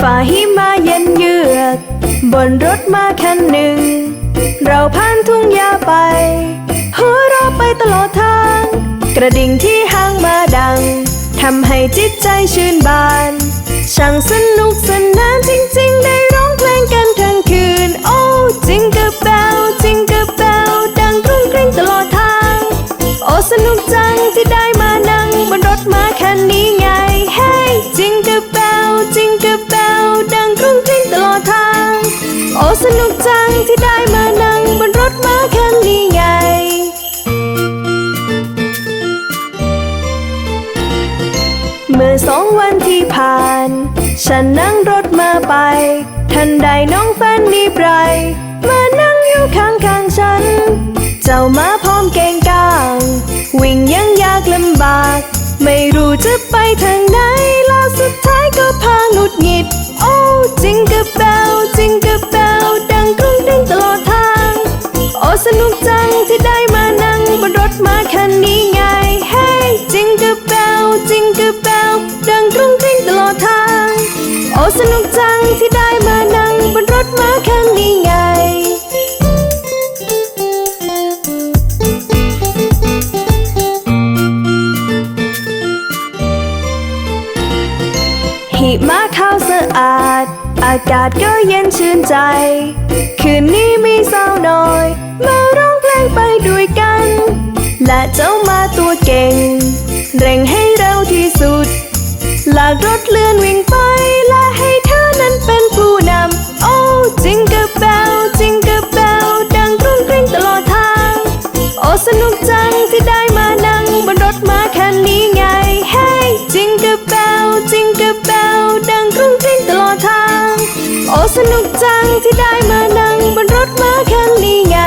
ฝ่าหิมะเย็นเยือก บนรถมาคันหนึ่ง เราผ่านทุ่งหญ้าไป หัวเราะไปตลอดทาง กระดิ่งที่ห้างมาดังทำให้จิตใจชื่นบาน ช่างสนุกสนานจริงๆได้ สนุกจังที่ได้มานั่งบนรถม้าคันนี้ไงเมื่อสองวันที่ผ่าน ฉันนั่งรถมาไป ทันใดน้องแฟนรีบไรมานั่งอยู่ข้างข้างๆฉัน เจ้ามาพร้อมเก่งกลาง วิ่งยังยากลำบาก ไม่รู้จะไปทางไหนล้วสุดท้ายก็พาหงุดหงิด โอ้จิงกะเบล สนุกจังที่ได้มานั่งบนรถม้าคันนี้ไง เฮ้จิงกระเบลจิงกระเบลดังกรุงกริ้งตลอดทาง โอ้สนุกจังที่ได้มานั่งบนรถม้าคันนี้ไงหิมะขาวสะอาด อากาศก็เย็นชื่นใจ คืน และเจ้ามาตัวเก่ง เร่งให้เร็วที่สุด ลากรถเลื่อนวิ่งไป และให้เธอนั้นเป็นผู้นำ โอ้จิงกะเบลจิงกะเบลดังกรุงกริ้งตลอดทาง โอ้สนุกจังที่ได้มานั่งบนรถม้าคันนี้ไง เฮ้จิงกะเบลจิงกะเบลดังกรุงกริ้งตลอดทาง โอ้สนุกจังที่ได้มานั่งบนรถม้าคันนี้ไง